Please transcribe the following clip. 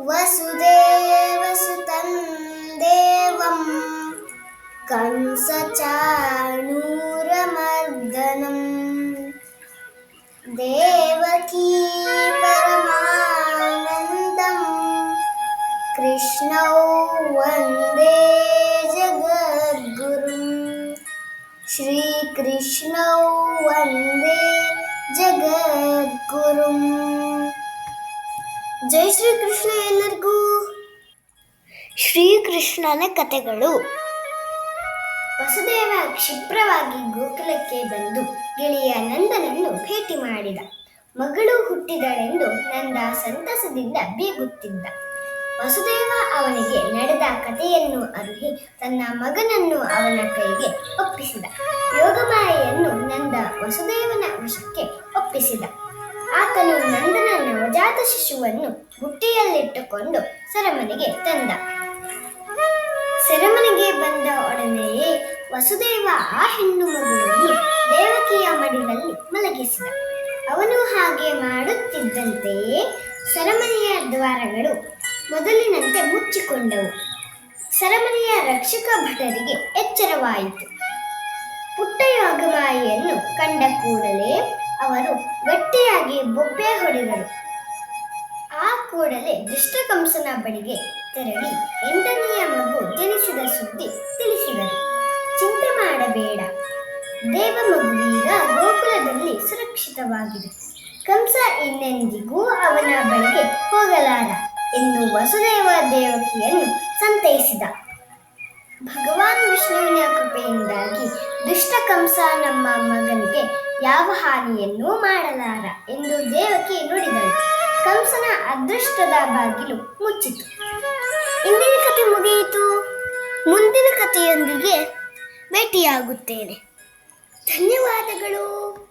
वसुदेवसुतं देवं। कंसचाणूरमर्दनम् देवकी परमानन्दं। कृष्णौ वन्दे जगद्गुरुम् श्रीकृष्णौ वन्दे ಜೈ ಶ್ರೀ ಕೃಷ್ಣ ಎಲ್ಲರಿಗೂ. ಶ್ರೀಕೃಷ್ಣನ ಕಥೆಗಳು ವಸುದೇವ ಕ್ಷಿಪ್ರವಾಗಿ ಗೋಕುಲಕ್ಕೆ ಬಂದು ಗೆಳೆಯ ನಂದನನ್ನು ಭೇಟಿ ಮಾಡಿದ. ಮಗಳು ಹುಟ್ಟಿದಳೆಂದು ನಂದ ಸಂತಸದಿಂದ ಬೀಗುತ್ತಿದ್ದ. ವಸುದೇವ ಅವನಿಗೆ ನಡೆದ ಕಥೆಯನ್ನು ಅರಿಹಿ ತನ್ನ ಮಗನನ್ನು ಅವನ ಕೈಗೆ ಒಪ್ಪಿಸಿದ. ಯೋಗಮಾಯೆಯನ್ನು ನಂದ ವಸುದೇವನ ವಶಕ್ಕೆ ಒಪ್ಪಿಸಿದ. ಆತನು ಶಿಶುವನ್ನು ಬುಟ್ಟಿಯಲ್ಲಿಟ್ಟುಕೊಂಡು ಸೆರೆಮನೆಗೆ ತಂದ. ಸೆರೆಮನೆಗೆ ಬಂದ ಒಡನೆಯೇ ವಸುದೇವ ಆ ಹೆಣ್ಣು ಮಗುವನ್ನು ದೇವಕಿಯ ಮಡಿಲಲ್ಲಿ ಮಲಗಿಸಿದ. ಅವನು ಹಾಗೆ ಮಾಡುತ್ತಿದ್ದಂತೆಯೇ ಸೆರೆಮನೆಯ ದ್ವಾರಗಳು ಮೊದಲಿನಂತೆ ಮುಚ್ಚಿಕೊಂಡವು. ಸೆರೆಮನೆಯ ರಕ್ಷಕ ಭಟರಿಗೆ ಎಚ್ಚರವಾಯಿತು. ಪುಟ್ಟ ಯೋಗವಾಯಿಯನ್ನು ಕಂಡ ಕೂಡಲೇ ಅವರು ಗಟ್ಟಿಯಾಗಿ ಬೊಬ್ಬೆ ಹೊಡೆದರು. ಕೂಡಲೇ ದುಷ್ಟಕಂಸನ ಬಳಿಗೆ ತೆರಳಿ ಎಂಟನೆಯ ಮಗು ಜನಿಸಿದ ಸುದ್ದಿ ತಿಳಿಸಿದರು. ಚಿಂತೆ ಮಾಡಬೇಡ. ದೇವ ಮಗುವೀಗ ಗೋಕುಲದಲ್ಲಿ ಸುರಕ್ಷಿತವಾಗಿದೆ. ಕಂಸ ಇನ್ನೆಂದಿಗೂ ಅವನ ಬಳಿಗೆ ಹೋಗಲಾರ ಎಂದು ವಸುದೇವ ದೇವಕಿಯನ್ನು ಸಂತೈಸಿದ. ಭಗವಾನ್ ವಿಷ್ಣುವಿನ ಕೃಪೆಯಿಂದಾಗಿ ದುಷ್ಟಕಂಸ ನಮ್ಮ ಮಗನಿಗೆ ಯಾವ ಹಾನಿಯನ್ನೂ ಮಾಡಲಾರ ಎಂದು ದೇವಕಿ ನುಡಿದಳು. ಕಂಸನ ಅದೃಷ್ಟದ ಬಾಗಿಲು ಮುಚ್ಚಿತು. ಇಂದಿನ ಕಥೆ ಮುಗಿಯಿತು. ಮುಂದಿನ ಕಥೆಯೊಂದಿಗೆ ಭೇಟಿಯಾಗುತ್ತೇನೆ. ಧನ್ಯವಾದಗಳು.